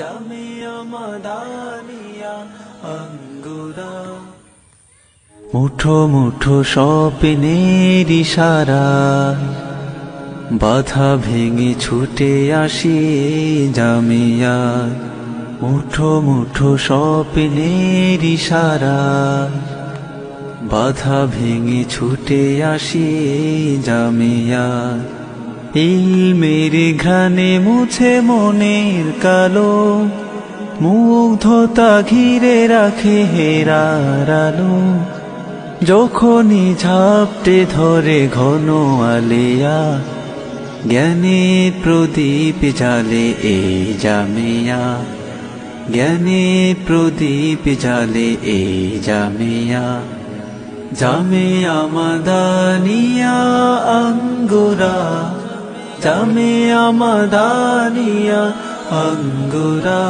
জামিয়া মাদানিয়া আঙ্গুরা। মুঠো মুঠো স্বপ্নের ইশারা বাধা ভেঙে ছুটে আসি জামিয়া মুঠো মুঠো স্বপ্নের ইশারা বাধা ভেঙে ছুটে আসি জামিয়া ইলমের ঘ্রাণে মুছে মনের কালো, মুগ্ধতা ঘিরে রাখে হেরার আলো। যখনই ঝাপটে ধরে ঘন আলেয়া জ্ঞানের প্রদীপ জালে এই জামিয়া। জ্ঞানের প্রদীপ জালে এই জামিয়া। জামে আমাদানিয়া আঙ্গুরা च मेय मदानिय अङ्गुरा